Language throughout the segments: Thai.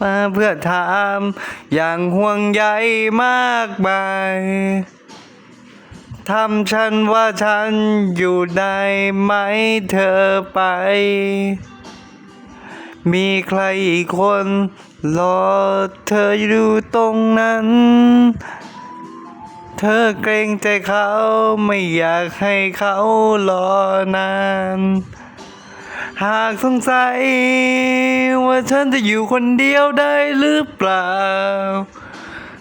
มาเพื่อถามอย่างห่วงใยมากมายทำฉันว่าฉันอยู่ได้ไหมเธอไป มีใครอีกคนรอเธออยู่ตรงนั้น เธอเกรงใจเขาไม่อยากให้เขารอนาน หากสงสัย ว่าฉันจะอยู่คนเดียวได้หรือเปล่า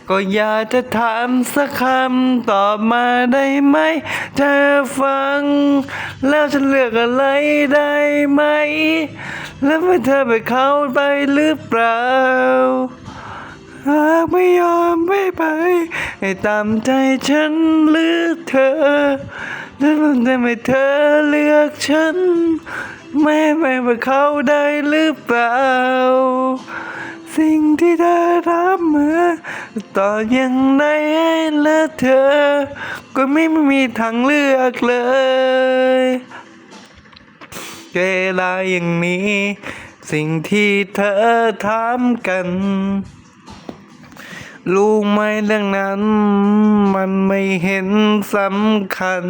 ก็อยากจะถามสักคำตอบมาได้ไหม เธอฟัง แล้วฉันเลือกอะไรได้ไหม แล้วไม่เธอไปเขาไปหรือเปล่า หากไม่ยอมไม่ไป ให้ตามใจฉันหรือเธอแล้วมันจะไม่เธอเลือกฉัน ไม่ไม่ไปเขาได้หรือเปล่า สิ่งที่เธอรับมาต่อยังไงและเธอ ก็ไม่มีทางเลือกเลยเวลาอย่างนี้ สิ่งที่เธอทำกัน รู้ไหมเรื่องนั้น มันไม่เห็นสำคัญ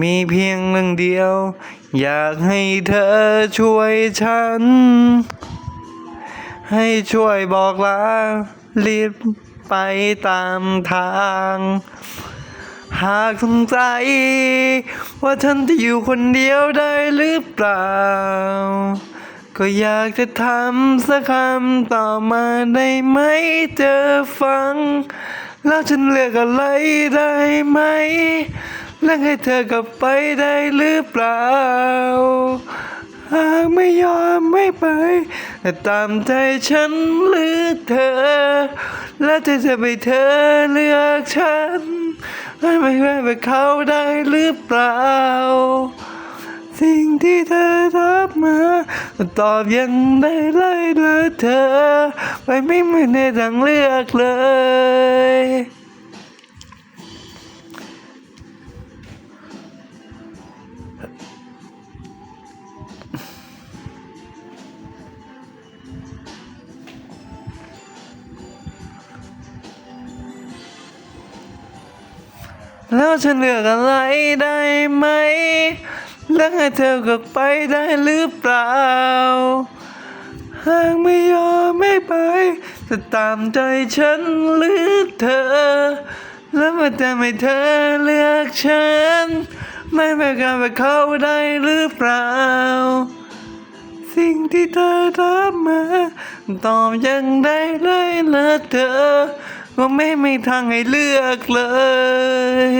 มีเพียงเรื่องเดียว อยากให้เธอช่วยฉัน ให้ช่วยบอกลารีบไปตามทาง หากสงสัยว่าฉันจะอยู่คนเดียวได้หรือเปล่า ก็อยากจะทำสักคำต่อมาได้ไหมเธอฟัง แล้วฉันเลือกอะไรได้ไหมและให้เธอกลับไปได้หรือเปล่าหากไม่ยอมไม่ไปแต่ตามใจฉันหรือเธอ แล้วเธอจะไปเธอเลือกฉันให้ไม่ได้ไปเขาได้หรือเปล่า สิ่งที่เธอรับมา ตอบยังได้เลยละเธอ ไปไม่ไม่ได้ดังเลือกเลย แล้วฉันเลือกอะไรได้ไหม แล้วให้เธอกลับไปได้หรือเปล่า หากไม่ยอมไม่ไป จะตามใจฉันหรือเธอ แล้วมันจะไม่เธอเลือกฉัน ไม่ไปกันไปเขาได้หรือเปล่า สิ่งที่เธอรับมา ตอบยังได้เลยละเธอก็ไม่มีทางให้เลือกเลย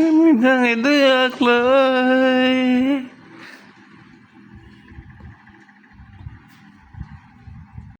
ไม่มีทางให้เลือกเลย